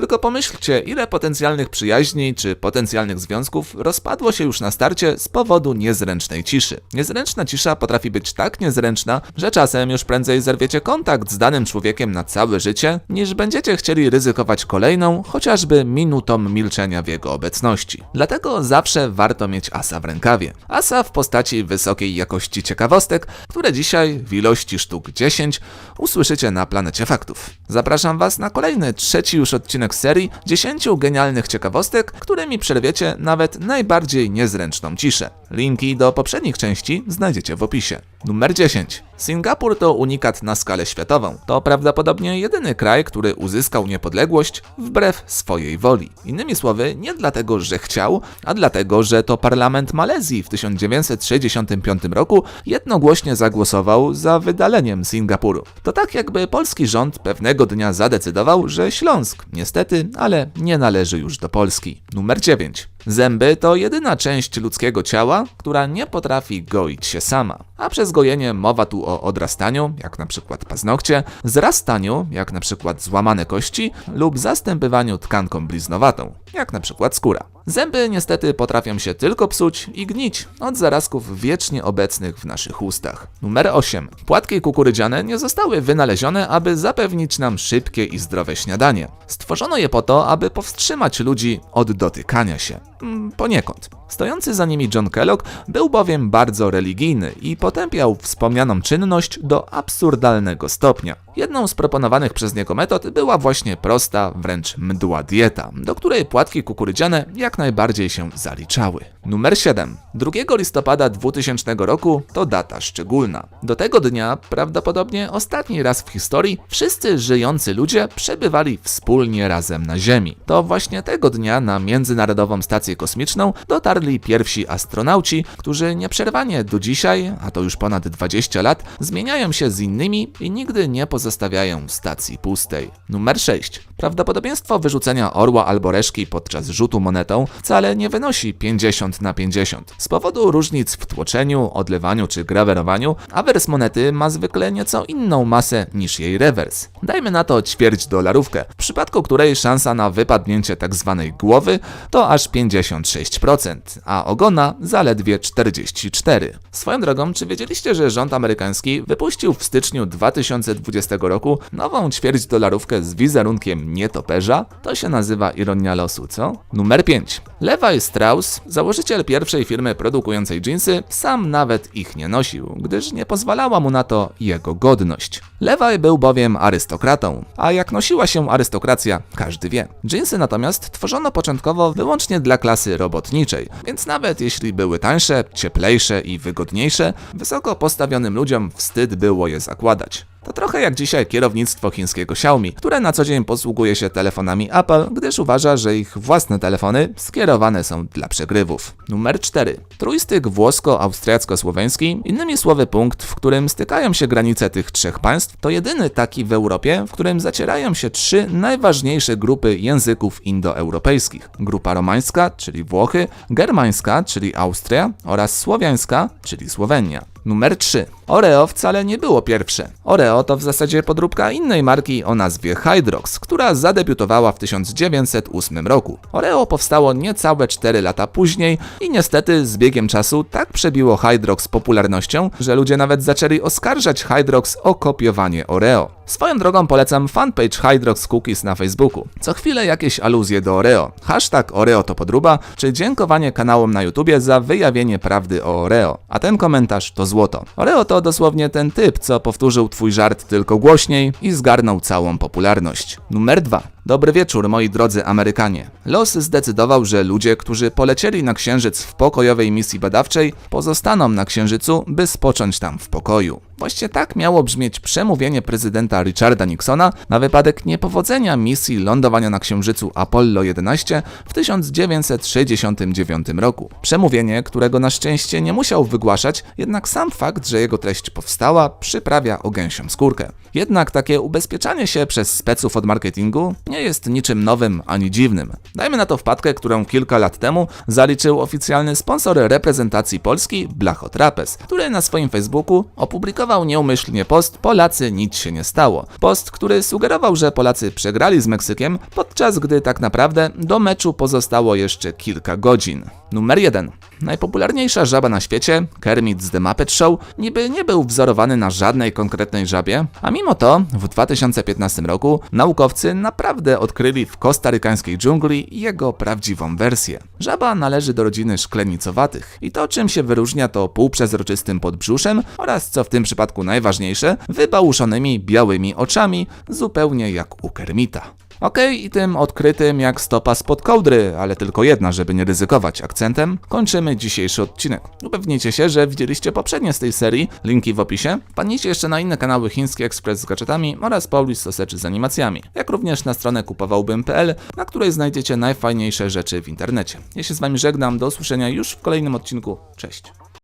Tylko pomyślcie, ile potencjalnych przyjaźni czy potencjalnych związków rozpadło się już na starcie z powodu niezręcznej ciszy. Niezręczna cisza potrafi być tak niezręczna, że czasem już prędzej zerwiecie kontakt z danym człowiekiem na całe życie, niż będziecie chcieli ryzykować kolejną, chociażby minutą milczenia w jego obecności. Dlatego zawsze warto mieć asa w rękawie. Asa w postaci wysokiej jakości ciekawostek, które dzisiaj w ilości sztuk 10 usłyszycie na planecie faktów. Zapraszam Was na kolejny, trzeci już odcinek serii 10 genialnych ciekawostek, którymi przerwiecie nawet najbardziej niezręczną ciszę. Linki do poprzednich części znajdziecie w opisie. Numer 10. Singapur to unikat na skalę światową. To prawdopodobnie jedyny kraj, który uzyskał niepodległość wbrew swojej woli. Innymi słowy, nie dlatego, że chciał, a dlatego, że to parlament Malezji w 1965 roku jednogłośnie zagłosował za wydaleniem Singapuru. To tak jakby polski rząd pewnego dnia zadecydował, że Śląsk, niestety, ale nie należy już do Polski. Numer 9. Zęby to jedyna część ludzkiego ciała, która nie potrafi goić się sama. A przez gojenie mowa tu o odrastaniu, jak na przykład paznokcie, zrastaniu, jak na przykład złamane kości, lub zastępywaniu tkanką bliznowatą, jak na przykład skóra. Zęby niestety potrafią się tylko psuć i gnić od zarazków wiecznie obecnych w naszych ustach. Numer 8. Płatki kukurydziane nie zostały wynalezione, aby zapewnić nam szybkie i zdrowe śniadanie. Stworzono je po to, aby powstrzymać ludzi od dotykania się. Mm, Poniekąd. Stojący za nimi John Kellogg był bowiem bardzo religijny i potępiał wspomnianą czynność do absurdalnego stopnia. Jedną z proponowanych przez niego metod była właśnie prosta, wręcz mdła dieta, do której płatki kukurydziane jak najbardziej się zaliczały. Numer 7. 2 listopada 2000 roku to data szczególna. Do tego dnia, prawdopodobnie ostatni raz w historii, wszyscy żyjący ludzie przebywali wspólnie razem na Ziemi. To właśnie tego dnia na Międzynarodową Stację Kosmiczną dotarli pierwsi astronauci, którzy nieprzerwanie do dzisiaj, a to już ponad 20 lat, zmieniają się z innymi i nigdy nie pozostawiają stacji pustej. Numer 6. Prawdopodobieństwo wyrzucenia orła albo reszki podczas rzutu monetą wcale nie wynosi 50 na 50. Z powodu różnic w tłoczeniu, odlewaniu czy grawerowaniu, awers monety ma zwykle nieco inną masę niż jej rewers. Dajmy na to ćwierć dolarówkę, w przypadku której szansa na wypadnięcie tzw. głowy to aż 56%, a ogona zaledwie 44%. Swoją drogą, czy wiedzieliście, że rząd amerykański wypuścił w styczniu 2020 roku nową ćwierć dolarówkę z wizerunkiem nietoperza? To się nazywa ironia losu, co? Numer 5. Levi Strauss, założyciel pierwszej firmy produkującej dżinsy, sam nawet ich nie nosił, gdyż nie pozwalała mu na to jego godność. Levi był bowiem arystokratą, a jak nosiła się arystokracja, każdy wie. Dżinsy natomiast tworzono początkowo wyłącznie dla klasy robotniczej, więc nawet jeśli były tańsze, cieplejsze i wygodniejsze, wysoko postawionym ludziom wstyd było je zakładać. To trochę jak dzisiaj kierownictwo chińskiego Xiaomi, które na co dzień posługuje się telefonami Apple, gdyż uważa, że ich własne telefony skierowane są dla przegrywów. Numer 4. Trójstyk włosko-austriacko-słoweński, innymi słowy punkt, w którym stykają się granice tych trzech państw, to jedyny taki w Europie, w którym zacierają się trzy najważniejsze grupy języków indoeuropejskich. Grupa romańska, czyli Włochy, germańska, czyli Austria oraz słowiańska, czyli Słowenia. Numer 3. Oreo wcale nie było pierwsze. Oreo to w zasadzie podróbka innej marki o nazwie Hydrox, która zadebiutowała w 1908 roku. Oreo powstało niecałe 4 lata później i niestety z biegiem czasu tak przebiło Hydrox popularnością, że ludzie nawet zaczęli oskarżać Hydrox o kopiowanie Oreo. Swoją drogą polecam fanpage Hydrox Cookies na Facebooku. Co chwilę jakieś aluzje do Oreo. Hashtag Oreo to podruba, czy dziękowanie kanałom na YouTubie za wyjawienie prawdy o Oreo. A ten komentarz to złoto. Oreo to dosłownie ten typ, co powtórzył twój żart tylko głośniej i zgarnął całą popularność. Numer 2. Dobry wieczór, moi drodzy Amerykanie. Los zdecydował, że ludzie, którzy polecieli na Księżyc w pokojowej misji badawczej, pozostaną na Księżycu, by spocząć tam w pokoju. Właściwie tak miało brzmieć przemówienie prezydenta Richarda Nixona na wypadek niepowodzenia misji lądowania na Księżycu Apollo 11 w 1969 roku. Przemówienie, którego na szczęście nie musiał wygłaszać, jednak sam fakt, że jego treść powstała, przyprawia o gęsią skórkę. Jednak takie ubezpieczanie się przez speców od marketingu nie jest niczym nowym ani dziwnym. Dajmy na to wpadkę, którą kilka lat temu zaliczył oficjalny sponsor reprezentacji Polski Blachotrapez, który na swoim Facebooku opublikował nieumyślnie post Polacy nic się nie stało. Post, który sugerował, że Polacy przegrali z Meksykiem, podczas gdy tak naprawdę do meczu pozostało jeszcze kilka godzin. Numer 1. Najpopularniejsza żaba na świecie, Kermit z The Muppet Show, niby nie był wzorowany na żadnej konkretnej żabie, a mimo to w 2015 roku naukowcy naprawdę odkryli w kostarykańskiej dżungli jego prawdziwą wersję. Żaba należy do rodziny szklenicowatych i to czym się wyróżnia to półprzezroczystym podbrzuszem oraz co w tym przypadku najważniejsze, wybałuszonymi białymi oczami, zupełnie jak u Kermita. Okej, i tym odkrytym jak stopa spod kołdry, ale tylko jedna, żeby nie ryzykować akcentem, kończymy dzisiejszy odcinek. Upewnijcie się, że widzieliście poprzednie z tej serii, linki w opisie. Wpadnijcie jeszcze na inne kanały Chiński Express z gadżetami oraz Paulis Soseczy z animacjami, jak również na stronę kupowałbym.pl, na której znajdziecie najfajniejsze rzeczy w internecie. Ja się z wami żegnam, do usłyszenia już w kolejnym odcinku, cześć.